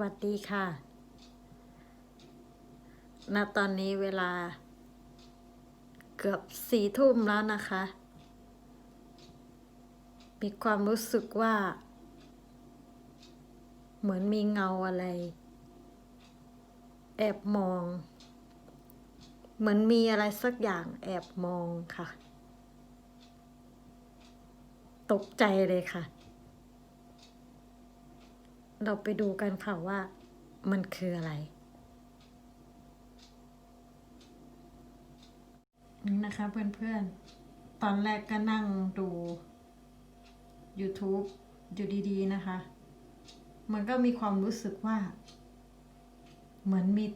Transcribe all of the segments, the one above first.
วัสดีค่ะ ณ ตอนนี้เวลา เกือบสี่ทุ่มแล้วนะคะ มีความรู้สึกว่า เหมือนมีเงาอะไร แอบมอง เหมือนมีอะไรสักอย่างแอบมองค่ะ ตกใจเลยค่ะ เราไปดูกันค่ะว่ามันคืออะไรนี่นะคะเพื่อนๆ ตอนแรกก็นั่งดู YouTube อยู่ดีๆนะคะ มันก็มีความรู้สึกว่า เหมือนมี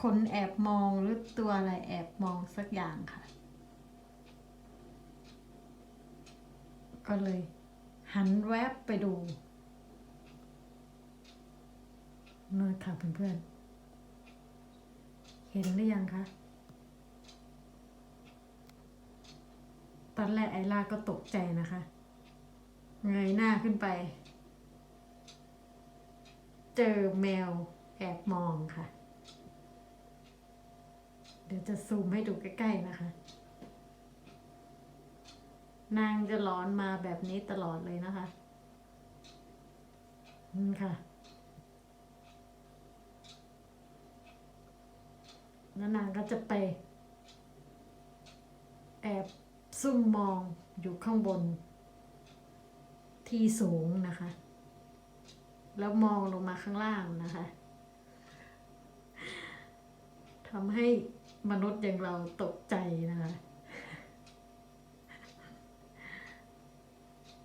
คนแอบมองหรือตัวอะไรแอบมองสักอย่างค่ะ ก็เลยหันแวบไปดู นู่นค่ะเพื่อนๆ เห็นหรือยังคะ ตอนแรกไอล่าก็ตกใจนะคะ เงยหน้าขึ้นไป เจอแมวแอบมองค่ะ เดี๋ยวจะซูมให้ดูใกล้ๆนะคะ นางจะร้อนมาแบบนี้ตลอดเลยนะคะนี่ค่ะ แล้วนางก็จะไปแอบซุ่มมองอยู่ข้างบน ที่สูงนะคะ แล้วมองลงมาข้างล่างนะคะทำให้มนุษย์อย่างเราตกใจนะคะ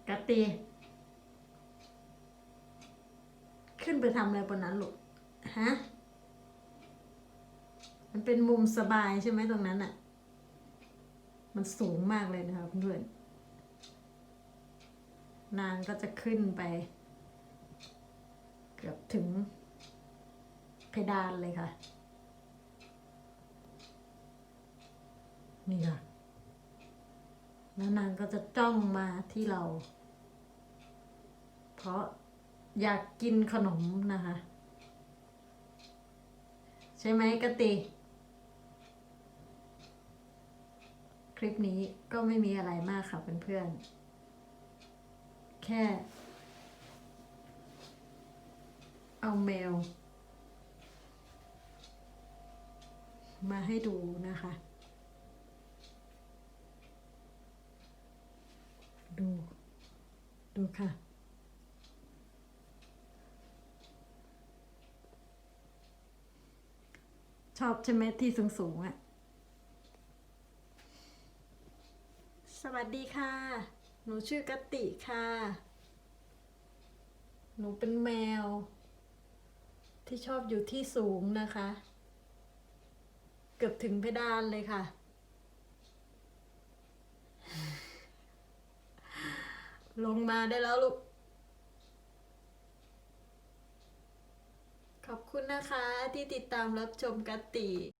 กะตี ขึ้นไปทำอะไรบนนั้นลูกฮะ มันเป็นมุมสบายใช่ไหมตรงนั้นอะ่ะ มันสูงมากเลยนะคะเพื่อนนางก็จะขึ้นไป เกือบถึงเพดานเลยค่ะ นี่ค่ะ แล้วนางก็จะจ้องมาที่เรา เพราะอยากกินขนมนะคะ ใช่ไหมกะติ คลิปนี้ก็ไม่มีอะไรมากค่ะเพื่อนๆ แค่ เอาแมว มาให้ดูนะคะ ดู ดูค่ะชอบใช่ไหมที่สูงสูงๆอะ่ะ สวัสดีค่ะ หนูชื่อกติค่ะ หนูเป็นแมว ที่ชอบอยู่ที่สูงนะคะ เกือบถึงเพดานเลยค่ะ ลงมาได้แล้วลูก ขอบคุณนะคะที่ติดตามรับชมกติ